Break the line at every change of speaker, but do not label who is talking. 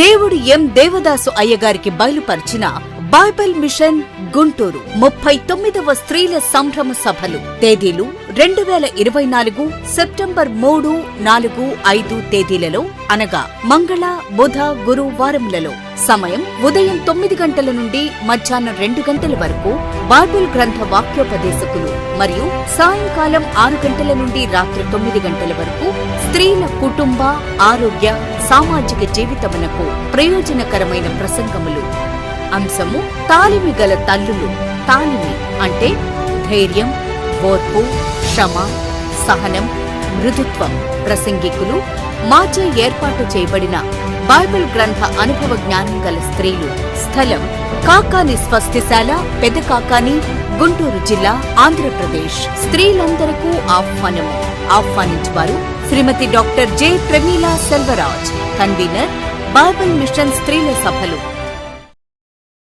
దేవుడు ఎం దేవదాసు అయ్యగారికి బయలుపరిచిన Bible machine Guntur ముప్పై తొమ్మిదవ స్త్రీల సంభ్రమ సభలు. తేదీలు రెండు వేల ఇరవై నాలుగు సెప్టెంబర్ మూడు నాలుగు ఐదు తేదీలలో అనగా మంగళ బుధ గురు వారములలో. సమయం ఉదయం తొమ్మిది గంటల నుండి మధ్యాహ్నం రెండు గంటల వరకు బైబిల్ గ్రంథ వాక్యోపదేశకులు మరియు సాయంకాలం ఆరు గంటల నుండి రాత్రి తొమ్మిది గంటల వరకు స్త్రీల కుటుంబ ఆరోగ్య సామాజిక జీవితమునకు ప్రయోజనకరమైన ప్రసంగములు. అంశము తాలిమి గల తల్లులు. తాలిమి అంటే ధైర్యం ఓర్పు క్షమ సహనం మృదుత్వం. ప్రసంగికులు మాచే ఏర్పాటు చేయబడిన బైబిల్ గ్రంథ అనుభవ జ్ఞానం గల స్త్రీలు. స్థలం కాకాని స్వస్తిశాల పెద్ద కాకాని గుంటూరు జిల్లా ఆంధ్రప్రదేశ్. స్త్రీలందరకు ఆహ్వానము. ఆహ్వానించువారు Shrimati doctor J. Pramila Selvaraj. Convener Bible mission స్త్రీల సభలు.